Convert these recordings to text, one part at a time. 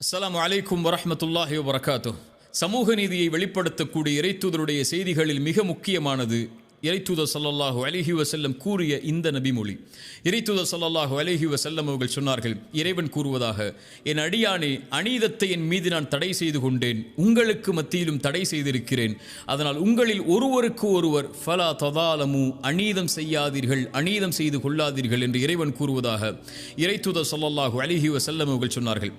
அஸ்லாம் அலைக்கும் வரமத்துல்லாஹி வபரகாத்து சமூக நீதியை வெளிப்படுத்தக்கூடிய இறைத்தூதருடைய செய்திகளில் மிக முக்கியமானது இறைத்தூதர் ஸல்லல்லாஹு அலைஹி வசல்லம் கூறிய இந்த நபிமொழி. இறைத்தூதர் ஸல்லல்லாஹு அலைஹி வசல்லம் அவர்கள் சொன்னார்கள் இறைவன் கூறுவதாக என் அடியானே அநீதத்தை என் மீது நான் தடை செய்து கொண்டேன் உங்களுக்கு மத்தியிலும் தடை செய்திருக்கிறேன். அதனால் உங்களில் ஒருவருக்கு ஒருவர் ஃபலா ததாலமு அநீதம் செய்யாதீர்கள் அநீதம் செய்து கொள்ளாதீர்கள் என்று இறைவன் கூறுவதாக இறைத்தூதர் ஸல்லல்லாஹு அலைஹி வசல்லம் அவர்கள் சொன்னார்கள்.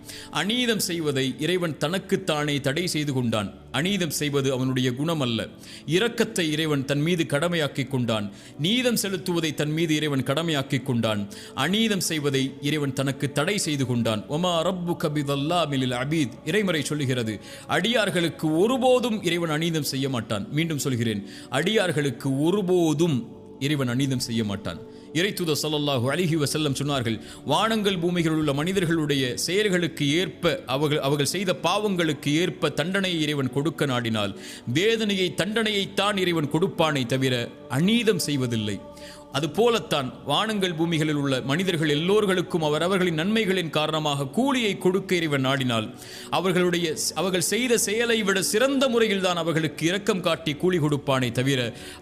அநீதம் செய்வதை இறைவன் தனக்குத்தானே தடை செய்து கொண்டான். அநீதம் செய்வது அவனுடைய குணம் அல்ல இரக்கத்தை இறைவன் தன் மீது கடமையாக்கி கொண்டான். நீதம் செலுத்துவதை தன் மீது இறைவன் கடமையாக்கி கொண்டான். அநீதம் செய்வதை இறைவன் தனக்கு தடை செய்து கொண்டான். ஒமா ரப்பு கபிதல்லா மிலில் அபீத். இறைமறை சொல்லுகிறது. அடியார்களுக்கு ஒருபோதும் இறைவன் அநீதம் செய்ய மாட்டான். மீண்டும் சொல்கிறேன். அடியார்களுக்கு ஒருபோதும் இறைவன் அநீதம் செய்ய மாட்டான். இறைத்துத ஸல்லல்லாஹு அலைஹி வசல்லம் சொன்னார்கள் வானங்கள் பூமிகளில் உள்ள மனிதர்களுடைய செயல்களுக்கு ஏற்ப அவர்கள் அவர்கள் செய்த பாவங்களுக்கு ஏற்ப தண்டனையை இறைவன் கொடுக்க நாடினால் வேதனையை தண்டனையைத்தான் இறைவன் கொடுப்பானே தவிர அநீதம் செய்வதில்லை. அதுபோலத்தான் வானங்கள் பூமிகளில் உள்ள மனிதர்கள் எல்லோர்களுக்கும் அவரவர்களின் நன்மைகளின் காரணமாக கூலியை கொடுக்க இறைவன் நாடினால் அவர்களுடைய அவர்கள் செய்த செயலை விட சிறந்த முறையில் தான் அவர்களுக்கு இரக்கம் காட்டி கூலி கொடுப்பானே தவிர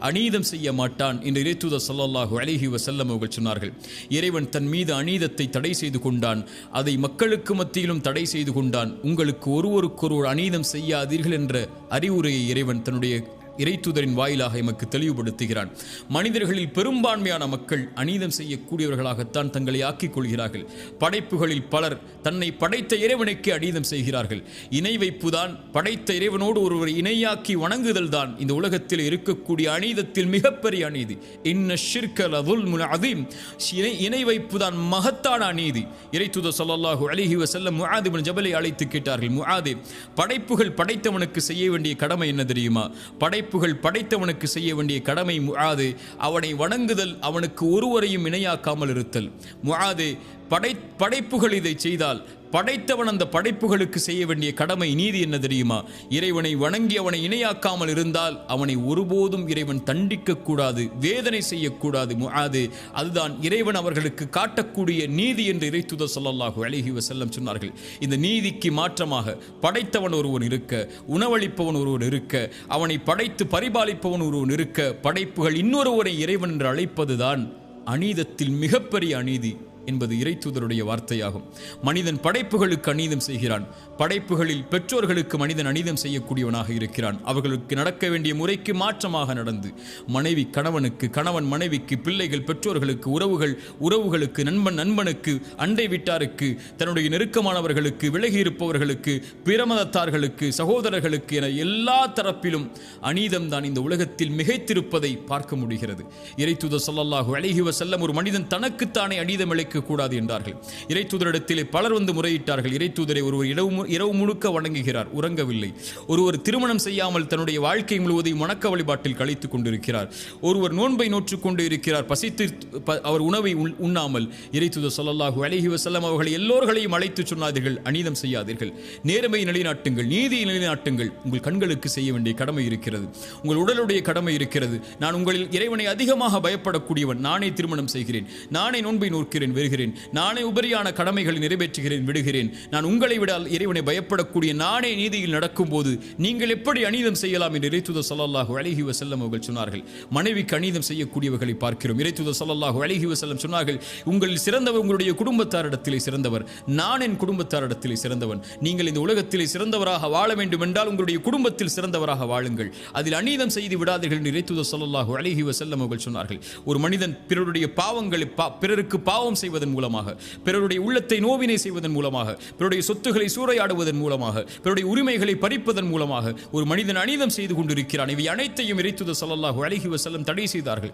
அநீதம் செய்ய மாட்டான் என்று இறைத்துத ஸல்லல்லாஹு அழகி வசல்லம் அவர்கள் சொன்னார்கள். இறைவன் தன் மீது அநீதத்தை தடை செய்து கொண்டான் அதை மக்களுக்கு மத்தியிலும் தடை செய்து கொண்டான். உங்களுக்கு ஒருவருக்கொருவர் அநீதம் செய்யாதீர்கள் என்ற அறிவுரையை இறைவன் தன்னுடைய இறைத்துதரின் வாயிலாக எமக்கு தெளிவுபடுத்துகிறான். மனிதர்களில் பெரும்பான்மையான மக்கள் அநீதம் செய்யக்கூடியவர்களாகத்தான் தங்களை ஆக்கிக் கொள்கிறார்கள். படைப்புகளில் பலர் தன்னை படைத்த இறைவனுக்கு அநீதம் செய்கிறார்கள். இணை வைப்புதான் படைத்த இறைவனோடு ஒருவர் இணையாக்கி வணங்குதல் தான் இந்த உலகத்தில் இருக்கக்கூடிய அநீதத்தில் மிகப்பெரிய அநீதி. இன்ன ஷிர்கல் அதுல் அதீம். இணை இணை வைப்புதான் மகத்தான அநீதி. இறைத்துத ஸல்லல்லாஹு அலிஹி வஸல்லம் முஆத் ஜபலை அழைத்து கேட்டார்கள் முஆதே படைப்புகள் படைத்தவனுக்கு செய்ய வேண்டிய கடமை என்ன தெரியுமா? படை படைப்புகள் படைத்தவனுக்கு செய்ய வேண்டிய கடமை முஆது அவனை வணங்குதல் அவனுக்கு ஒருவரையும் இணையாக்காமல் இருத்தல். முஆது படை படைப்புகள் இதை செய்தால் படைத்தவன் அந்த படைப்புகளுக்கு செய்ய வேண்டிய கடமை நீதி என்ன தெரியுமா? இறைவனை வணங்கி அவனை இணையாக்காமல் இருந்தால் அவனை ஒருபோதும் இறைவன் தண்டிக்க கூடாது வேதனை செய்யக்கூடாது முஆது அதுதான் இறைவன் அவர்களுக்கு காட்டக்கூடிய நீதி என்று இறைத்துத சொல்லல்லாஹு அழகி வசல்லம் சொன்னார்கள். இந்த நீதிக்கு மாற்றமாக படைத்தவன் ஒருவன் இருக்க உணவளிப்பவன் ஒருவன் இருக்க அவனை படைத்து பரிபாலிப்பவன் ஒருவன் இருக்க படைப்புகள் இன்னொருவரை இறைவன் என்று அழைப்பதுதான் அநீதத்தில் மிகப்பெரிய அநீதி. என்பது இறைத்தூதருடைய வார்த்தையாகும். மனிதன் படைப்புகளுக்கு அநீதம் செய்கிறான். படைப்புகளில் பெற்றோர்களுக்கு மனிதன் அநீதம் செய்யக்கூடியவனாக இருக்கிறான். அவர்களுக்கு நடக்க வேண்டிய முறைக்கு மாற்றமாக நடந்து மனைவி கணவனுக்கு கணவன் மனைவிக்கு பிள்ளைகள் பெற்றோர்களுக்கு உறவுகள் உறவுகளுக்கு நண்பன் நண்பனுக்கு அண்டை வீட்டாருக்கு தன்னுடைய நெருக்கமானவர்களுக்கு விலகி இருப்பவர்களுக்கு பிரமதத்தார்களுக்கு சகோதரர்களுக்கு என எல்லா தரப்பிலும் அநீதம் தான் இந்த உலகத்தில் மிகைத்திருப்பதை பார்க்க முடிகிறது. இறைத்துத சொல்லல்லாஹு அழகிவ செல்லம் ஒரு மனிதன் தனக்குத்தானே அநீதம் இழைக்க கூடாது என்றார்கள். இறைத்தூதரிடத்திலே பலர் வந்து முறையிட்டார்கள். இறைத்தூதரை ஒருவர் இரவு இரவு முழுக்க வணங்குகிறார். உறங்கவில்லை. ஒருவர் திருமணம் செய்யாமல் தன்னுடைய வாழ்க்கை முழுவதையும் வணக்க வழிபாட்டில் கழித்துக் கொண்டிருக்கிறார். ஒருவர் நோன்பை நோற்று கொண்டு இருக்கிறார். பசித்து அவர் உணவை உண்ணாமல் இறைத்தூதர் சொல்லல்லாஹு அழகி வசல்லம் அவர்கள் எல்லோர்களையும் அழைத்து சொன்னார்கள். அநீதம் செய்யாதீர்கள். நேர்மை நிலைநாட்டுங்கள். நீதியை நிலைநாட்டுங்கள். உங்கள் கண்களுக்கு செய்ய வேண்டிய கடமை இருக்கிறது. உங்கள் உடலுடைய கடமை இருக்கிறது. நான் உங்களில் இறைவனை அதிகமாக பயப்படக்கூடியவன். நானே திருமணம் செய்கிறேன். நானே நோன்பை நோக்கிறேன். விடுகிறேன். நானே உபரியான கடமைகளை நிறைவேற்றுகிறேன் விடுகிறேன். நான் உங்களை விட இறைவனை பயப்படக்கூடிய நானே நீதியில் நடக்கும்போது நீங்கள் எப்படி அநீதம் செய்யலாம் என்று இறைத்துத சல்லாஹு அழகி வசல்லம் அவர்கள் சொன்னார்கள். மனைவிக்கு அநீதம் செய்யக்கூடியவர்களை பார்க்கிறோம். இறைத்துத சல்லாஹு அழகி வசல்லம் சொன்னார்கள் உங்களில் சிறந்தவர் உங்களுடைய குடும்பத்தாரிடத்திலே சிறந்தவர். நான் என் குடும்பத்தாரிடத்திலே சிறந்தவன். நீங்கள் இந்த உலகத்திலே சிறந்தவராக வாழ வேண்டும் என்றால் உங்களுடைய குடும்பத்தில் சிறந்தவராக வாழுங்கள். அதில் அநீதம் செய்து விடாதீர்கள் என்று இறைத்துத சல்லாஹு அழகி வசல்லம் அவர்கள் சொன்னார்கள். ஒரு மனிதன் பிறருடைய பாவங்களை பிறருக்கு பாவம் செய்வதன் மூலமாக பிறருடைய உள்ளத்தை நோவினை செய்வதன் மூலமாக பிறருடைய சொத்துக்களை சூறையாடுவதன் மூலமாக பிறருடைய உரிமைகளை பறிப்பதன் மூலமாக ஒரு மனிதன் அநீதம் செய்து கொண்டிருக்கிறான். இவை அனைத்தையும் இறைத்துத சல்லாஹு அழகி வசல்லம் தடை செய்தார்கள்.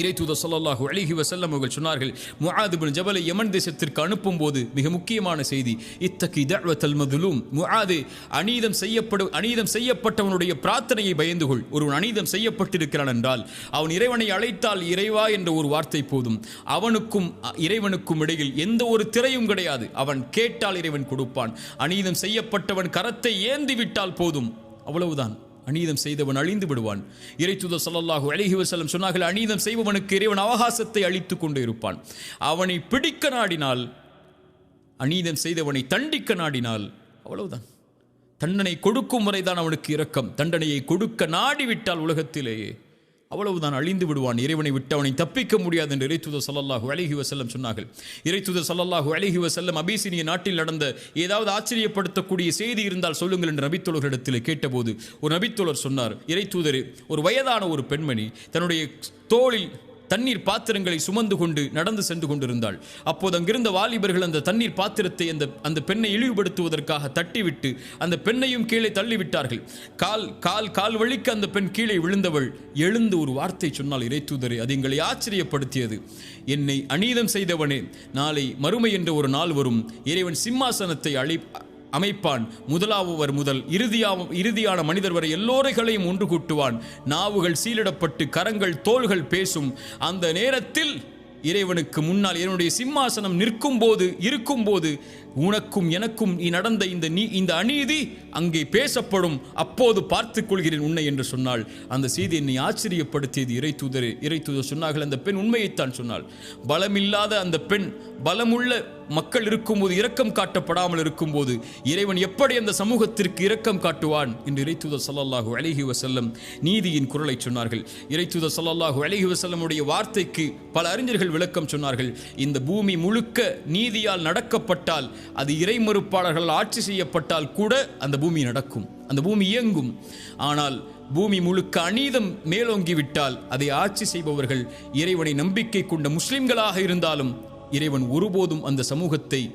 இறைத்தூத சொல்லல்லாஹு அழகி வசல்லம் அவர்கள் சொன்னார்கள் முஆது பின் ஜபலை யமன் தேசத்திற்கு அனுப்பும் போது மிக முக்கியமான செய்தி இத்தகி தஅவத்தல் மதுலும். முஹாது அநீதம் செய்யப்படும் அநீதம் செய்யப்பட்டவனுடைய பிரார்த்தனையை பயந்து கொள். ஒருவன் அநீதம் செய்யப்பட்டிருக்கிறான் என்றால் அவன் இறைவனை அழைத்தால் இறைவா என்ற ஒரு வார்த்தை போதும். அவனுக்கும் இறைவனுக்கும் இடையில் எந்த ஒரு திரையும் கிடையாது. அவன் கேட்டால் இறைவன் கொடுப்பான். அநீதம் செய்யப்பட்டவன் கரத்தை ஏந்தி விட்டால் போதும். அவ்வளவுதான். அநீதம் செய்தவன் அழிந்து விடுவான். இறைத்துத சொல்லல்லாஹு அழகி வசலம் சொன்னார்கள் அநீதம் செய்பவனுக்கு இறைவன் அவகாசத்தை அளித்து கொண்டு இருப்பான் அவனை பிடிக்க நாடினால் அநீதம் செய்தவனை தண்டிக்க நாடினால் அவ்வளவுதான். தண்டனை கொடுக்கும் வரைதான் அவனுக்கு இரக்கம். தண்டனையை கொடுக்க நாடிவிட்டால் உலகத்திலேயே அவ்வளவுதான் அழிந்து விடுவான். இறைவனை விட்டு அவனை தப்பிக்க முடியாது என்று இறைத்துதர் ஸல்லல்லாஹு அழகி வசல்லம் சொன்னார்கள். இறைத்துதர் சல்லாஹு அழகி வசல்லம் அபிசீனிய நாட்டில் நடந்த ஏதாவது ஆச்சரியப்படுத்தக்கூடிய செய்தி இருந்தால் சொல்லுங்கள் என்று நபித்தோழர்களிடத்தில் கேட்டபோது ஒரு நபித்தோழர் சொன்னார் இறைத்தூதர் ஒரு வயதான ஒரு பெண்மணி தன்னுடைய தோளில் தண்ணீர் பாத்திரங்களை சுமந்து கொண்டு நடந்து சென்று கொண்டிருந்தாள். அப்போது அங்கிருந்த வாலிபர்கள் அந்த தண்ணீர் பாத்திரத்தை அந்த அந்த பெண்ணை இழிவுபடுத்துவதற்காக தட்டிவிட்டு அந்த பெண்ணையும் கீழே தள்ளிவிட்டார்கள். கால் கால் கால் வழிக்கு அந்த பெண் கீழே விழுந்தவள் எழுந்து ஒரு வார்த்தை சொன்னால் இறைத்தூதரே அது எங்களை ஆச்சரியப்படுத்தியது. என்னை அநீதம் செய்தவனே நாளை மறுமை என்ற ஒரு நாள் வரும். இறைவன் சிம்மாசனத்தை அழை அமைப்பான். முதலாவவர் முதல் இறுதியாக இறுதியான மனிதர் வரை எல்லோரைகளையும் ஒன்று கூட்டுவான். நாவுகள் சீலிடப்பட்டு கரங்கள் தோள்கள் பேசும். அந்த நேரத்தில் இறைவனுக்கு முன்னால் என்னுடைய சிம்மாசனம் நிற்கும் போது இருக்கும் போது உனக்கும் எனக்கும் நீ நடந்த இந்த நீ இந்த அநீதி அங்கே பேசப்படும். அப்போது பார்த்துக் கொள்கிறேன் உன்னை என்று சொன்னாள். அந்த செய்தி என்னை ஆச்சரியப்படுத்தியது இறை தூதர். இறை தூதர் சொன்னார்கள் அந்த பெண் உண்மையைத்தான் சொன்னாள். பலமில்லாத அந்த பெண் பலமுள்ள மக்கள் இருக்கும்போது இரக்கம் காட்டப்படாமல் இருக்கும்போது இறைவன் எப்படி அந்த சமூகத்திற்கு இரக்கம் காட்டுவான்? என்று இறைத்தூதர் சல்லாஹூ அலைஹி வசல்லம் நீதியின் குரலை சொன்னார்கள். இறைத்தூதர் சல்லாஹூ அலைஹி வசல்லமுடைய வார்த்தைக்கு பல அறிஞர்கள் விளக்கம் சொன்னார்கள். இந்த பூமி முழுக்க நீதியால் நடக்கப்பட்டால் அது இறைமறுப்பாளர்கள் ஆட்சி செய்யப்பட்டால் கூட அந்த பூமி நடக்கும் அந்த பூமி இயங்கும். ஆனால் பூமி முழுக்க அநீதம் மேலோங்கி விட்டால் அதை ஆட்சி செய்பவர்கள் இறைவனை நம்பிக்கை கொண்ட முஸ்லிம்களாக இருந்தாலும் இறைவன் ஒருபோதும் அந்த சமூகத்தை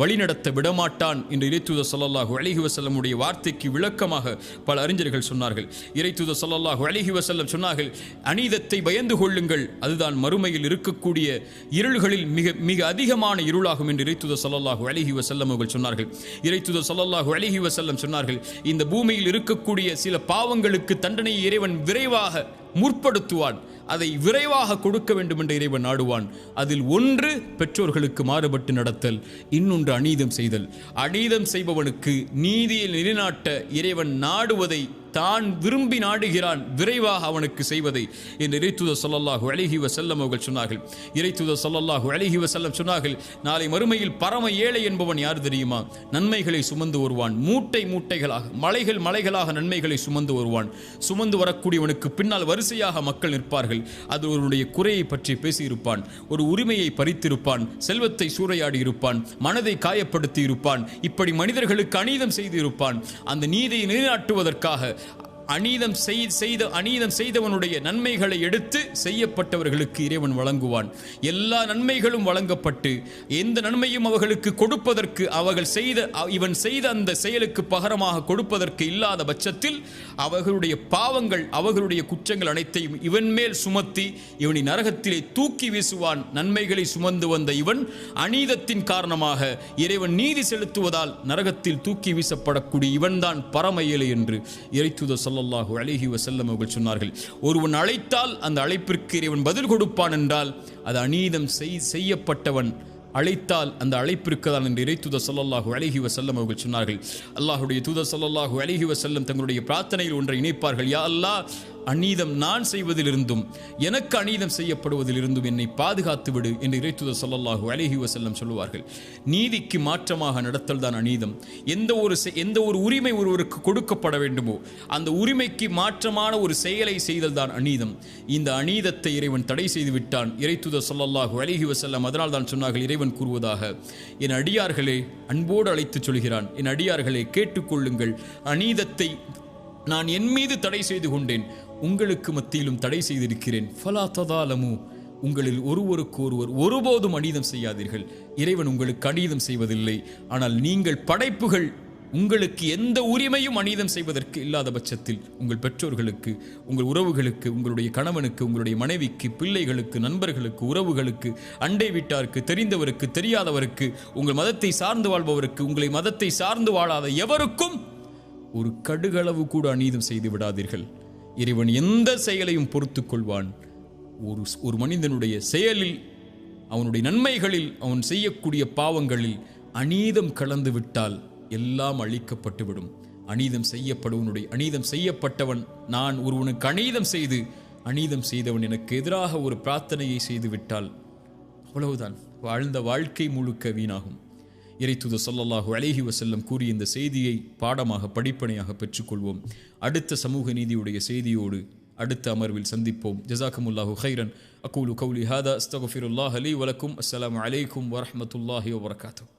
வழிநடத்த விடமாட்டான் என்று இறைத்தூதர் ஸல்லல்லாஹு அலைஹி வஸல்லமுடைய வார்த்தைக்கு விளக்கமாக பல அறிஞர்கள் சொன்னார்கள். இறைத்தூத சொல்லல்லாஹு அலைஹி வசல்லம் சொன்னார்கள் அநீதத்தை பயந்து கொள்ளுங்கள் அதுதான் மறுமையில் இருக்கக்கூடிய இருள்களில் மிக மிக அதிகமான இருளாகும் என்று இறைத்துத சொல்லல்லாஹு அலைஹி வசல்லம் அவர்கள் சொன்னார்கள். இறைத்துத சொல்லல்லாஹு அலைஹி வசல்லம் சொன்னார்கள் இந்த பூமியில் இருக்கக்கூடிய சில பாவங்களுக்கு தண்டனையை இறைவன் விரைவாக முற்படுத்துவான். அதை விரைவாக கொடுக்க வேண்டும் என்று இறைவன் நாடுவான். அதில் ஒன்று பெற்றோர்களுக்கு மாறுபட்டு நடத்தல் இன்னொன்று அநீதம் செய்தல். அநீதம் செய்பவனுக்கு நீதியை நிலைநாட்ட இறைவன் நாடுவதை தான் விரும்பி நாடுகிறான் விரைவாக அவனுக்கு செய்வதை என்று இறைத்துத சொல்லல்லாஹு அழகி வசல்லம் அவர்கள் சொன்னார்கள். இறைத்துத சொல்லல்லாஹு அழகி வசல்லம் சொன்னார்கள் நாளை மறுமையில் பரம ஏழை என்பவன் யார் தெரியுமா? நன்மைகளை சுமந்து வருவான் மூட்டை மூட்டைகளாக மலைகள் மலைகளாக நன்மைகளை சுமந்து வருவான். சுமந்து வரக்கூடியவனுக்கு பின்னால் வரிசையாக மக்கள் நிற்பார்கள் அது அவனுடைய குறையை பற்றி பேசியிருப்பான் ஒரு உரிமையை பறித்திருப்பான் செல்வத்தை சூறையாடி இருப்பான் மனதை காயப்படுத்தி இருப்பான் இப்படி மனிதர்களுக்கு அநீதம் செய்து இருப்பான் அந்த நீதியை நிலைநாட்டுவதற்காக அநீதம் செய்த அநீதம் செய்தவனுடைய நன்மைகளை எடுத்து செய்யப்பட்டவர்களுக்கு இறைவன் வழங்குவான். எல்லா நன்மைகளும் வழங்கப்பட்டு எந்த நன்மையும் அவர்களுக்கு கொடுப்பதற்கு அவர்கள் செய்த இவன் செய்த அந்த செயலுக்கு பகரமாக கொடுப்பதற்கு இல்லாத பட்சத்தில் அவர்களுடைய பாவங்கள் அவர்களுடைய குற்றங்கள் அனைத்தையும் இவன் மேல் சுமத்தி இவனை நரகத்திலே தூக்கி வீசுவான். நன்மைகளை சுமந்து வந்த இவன் அநீதத்தின் காரணமாக இறைவன் நீதி செலுத்துவதால் நரகத்தில் தூக்கி வீசப்படக்கூடிய இவன்தான் பரம என்று என்று சொல்ல ஸல்லல்லாஹு அலிஹி வசல்லம் அவர்கள் சொன்னார்கள் ஒருவன் அழைத்தால் அந்த அழைப்பிற்கு இறைவன் பதில் கொடுப்பான் என்றால் அது அநீதம் செய் செய்யப்பட்டவன் அழைத்தால் அந்த அழைப்பிற்கு தான் என்று இறைத்துதர் ஸல்லல்லாஹு அழகி வசல்லம் அவர்கள் சொன்னார்கள். அல்லாஹுடைய தூதர் சொல்லல்லாஹு அழகி வசல்லம் தங்களுடைய பிரார்த்தனையில் ஒன்றை இணைப்பார்கள். யா அல்லாஹ் அநீதம் நான் செய்வதிலிருந்தும் எனக்கு அநீதம் செய்யப்படுவதிலிருந்தும் என்னை பாதுகாத்து விடு என்று இறைத்துத சொல்லல்லாஹு அலைஹி வசல்லம் சொல்லுவார்கள். நீதிக்கு மாற்றமாக நடத்தல் தான் அநீதம். எந்த ஒரு செ- எந்த ஒரு உரிமை ஒருவருக்கு கொடுக்கப்பட வேண்டுமோ அந்த உரிமைக்கு மாற்றமான ஒரு செயலை செய்தல் தான் அநீதம். இந்த அநீதத்தை இறைவன் தடை செய்து விட்டான். இறைத்துத சொல்லல்லாஹு அலைஹி வசல்லம் அதனால் தான் சொன்னார்கள் இறைவன் கூறுவதாக என் அடியார்களே அன்போடு அழைத்துச் சொல்கிறான். என் அடியார்களே கேட்டுக்கொள்ளுங்கள் அநீதத்தை நான் என் மீது தடை செய்து கொண்டேன். உங்களுக்கு மத்தியிலும் தடை செய்திருக்கிறேன். ஃபலா ததாலமு. உங்களில் ஒருவருக்கு ஒருவர் ஒருபோதும் அநீதம் செய்யாதீர்கள். இறைவன் உங்களுக்கு அநீதம் செய்வதில்லை. ஆனால் நீங்கள் படைப்புகள் உங்களுக்கு எந்த உரிமையும் அநீதம் செய்வதற்கு இல்லாத பட்சத்தில் உங்கள் பெற்றோர்களுக்கு உங்கள் உறவுகளுக்கு உங்களுடைய கணவனுக்கு உங்களுடைய மனைவிக்கு பிள்ளைகளுக்கு நண்பர்களுக்கு உறவுகளுக்கு அண்டை வீட்டாருக்கு தெரிந்தவருக்கு தெரியாதவருக்கு உங்கள் மதத்தை சார்ந்து வாழ்பவருக்கு உங்களை மதத்தை சார்ந்து வாழாத எவருக்கும் ஒரு கடுகளவு கூட அநீதம் செய்து விடாதீர்கள். இறைவன் எந்த செயலையும் பொறுத்து கொள்வான் ஒரு ஒரு மனிதனுடைய செயலில் அவனுடைய நன்மைகளில் அவன் செய்யக்கூடிய பாவங்களில் அநீதம் கலந்து விட்டால் எல்லாம் அழிக்கப்பட்டுவிடும் அநீதம் செய்யப்படுவனுடைய அநீதம் செய்யப்பட்டவன் நான் ஒருவனுக்கு அநீதம் செய்து அநீதம் செய்தவன் எனக்கு எதிராக ஒரு பிரார்த்தனையை செய்து விட்டால் அவ்வளவுதான். வாழ்ந்த வாழ்க்கை முழுக்க வீணாகும். இறைத்துதர் ஸல்லல்லாஹு அலேஹி வசல்லம் கூறிய இந்த செய்தியை பாடமாக படிப்பனையாக பெற்றுக்கொள்வோம். அடுத்த சமூக நீதியுடைய செய்தியோடு அடுத்த அமர்வில் சந்திப்போம். ஜசாக்கமுல்லாஹு ஹைரன் அக்கூலு கௌலி ஹாதா அஸ்தகுஃபிருல்லாஹ் அலி வலக்கும் அஸ்லாம் அலைக்கும் வரமத்துல்லாஹி வபரகாத்துஹு